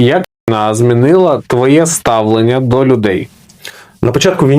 Як війна змінила твоє ставлення до людей? На початку війни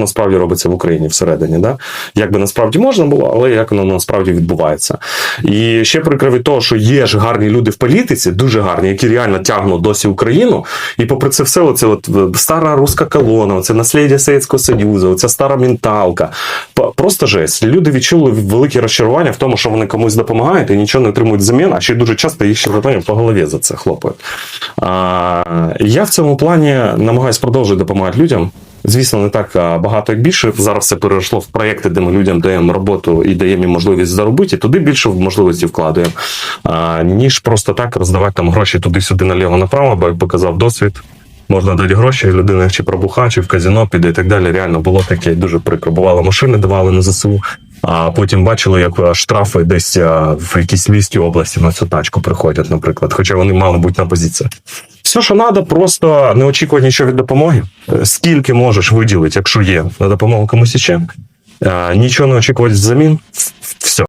насправді робиться в Україні всередині. Да? Як би насправді можна було, але як воно насправді відбувається. І ще прикро того, що є ж гарні люди в політиці, дуже гарні, які реально тягнуть досі Україну. І попри це все, оце от е, стара руська колона, це наслідя Совєтського Союзу, оця стара менталка. Просто жесть. Люди відчули велике розчарування в тому, що вони комусь допомагають і нічого не отримують взамін, а ще дуже часто їх ще по голові за це хлопають. Я в цьому плані намагаюся продовжувати допомагати людям. Звісно, не так багато, як більше. Зараз це перейшло в проєкти, де ми людям даємо роботу і даємо їм можливість заробити, туди більше можливості вкладаємо, ніж просто так роздавати там гроші туди-сюди наліво-направо, бо як показав досвід. Можна дати гроші, людина чи пробуха, чи в казино піде і так далі. Реально було таке дуже прикро. Бувало, машини давали на ЗСУ, а потім бачили, як штрафи десь в якійсь львівській області на цю тачку приходять, наприклад, хоча вони мали бути на позиціях. Все, що треба, просто не очікувати нічого від допомоги. Е, Скільки можеш виділити, якщо є на допомогу комусь іще. Е, Нічого не очікувати взамін. Все.